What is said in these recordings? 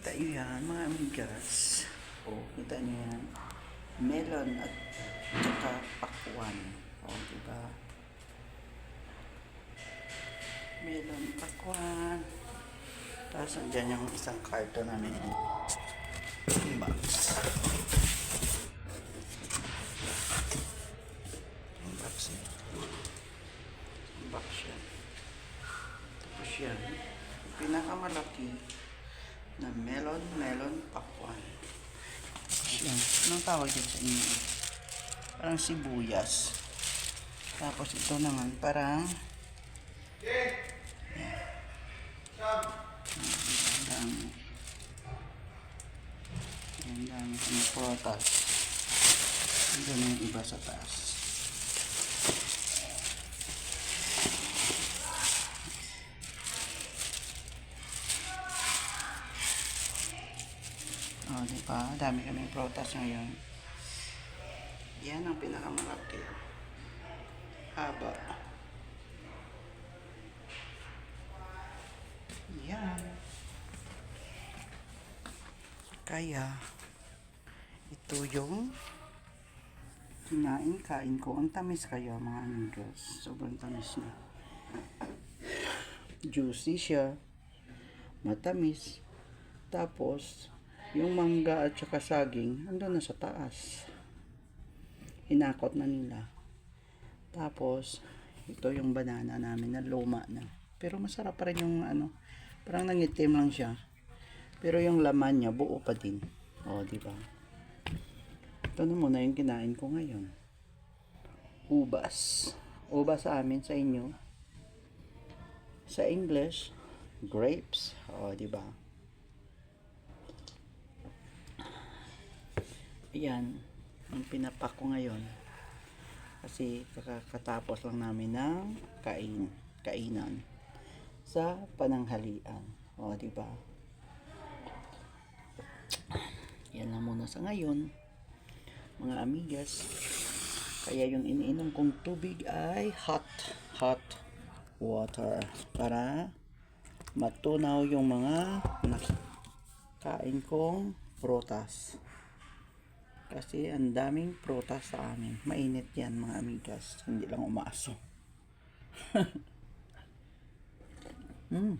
Kita nyo yan, mga amigas. O, kita nyo yan. Melon at saka pakwan. O, diba? Melon, pakwan. Tapos andyan yung isang karton namin. Box. Box. Yung box yan. Tapos yan. Yung pinakamalaki na melon, melon, pakwan. Yan. Anong tawag dyan sa inyo? Parang sibuyas. Tapos ito naman, parang ang dami. Dami ng prutas. Ang dami iba sa taas. Oh, di ba? Dami kami prutas ngayon. Yan ang pinakamalaki. Haba. Yan. Kaya, ito yung kinain, kain ko. Ang tamis kaya mga amigos. Sobrang tamis na. Juicy siya. Matamis. Tapos, yung mangga at saka saging, andun na sa taas. Inakot na nila. Tapos, ito yung banana namin na luma na. Pero masarap pa rin yung ano, parang nangitim lang siya. Pero yung laman niya, buo pa din. O, di ba? Ito na muna yung kinain ko ngayon. Ubas. Ubas sa amin, sa inyo. Sa English, grapes. O, di ba? Ayan, ang pinapak ko ngayon. Kasi kakatapos lang namin ng kain, kainan sa pananghalian. O, di ba? Yan lang muna sa ngayon, mga amigas. Kaya yung iniinom kong tubig ay hot, hot water para matunaw yung mga kain kong prutas. Kasi ang daming prutas sa amin. Mainit yan mga amigas. Hindi lang umaso. hmm.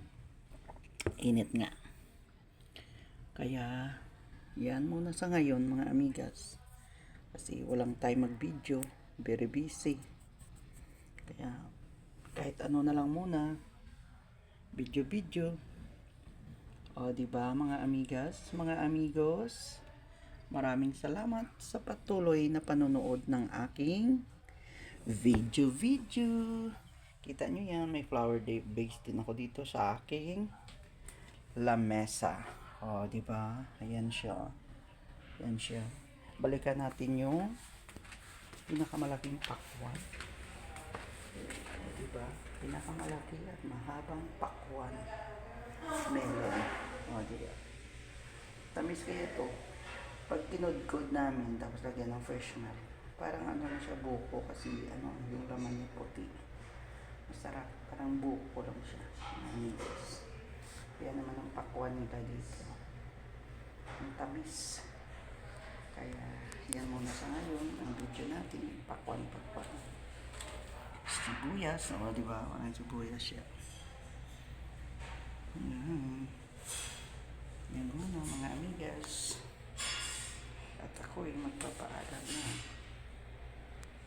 Init nga. Kaya, yan muna sa ngayon mga amigas. Kasi walang time mag-video. Very busy. Kaya, kahit ano na lang muna. Video-video. O, di ba mga amigas, mga amigos? Maraming salamat sa patuloy na panonood ng aking video-video. Kita nyo yan, may flower base din ako dito sa aking lamesa. O, di ba? Ayan siya. Ayan siya. Balikan natin yung pinakamalaking pakwan. O? Pinakamalaki at mahabang pakwan. Melon. O, di ba? Tamis kaya ito pag kinudkod namin, tapos lagyan ng fresh milk, parang ano na siya, buko kasi ano, yung laman niya puti. Masarap, parang buko lang siya. Amigos. Kaya naman ang pakwan nila dito. Ang tamis. Kaya, yan muna sa ngayon, ang video natin, pakwan, pakwan. Sibuyas, o, di ba? Walang sibuyas siya. Mm.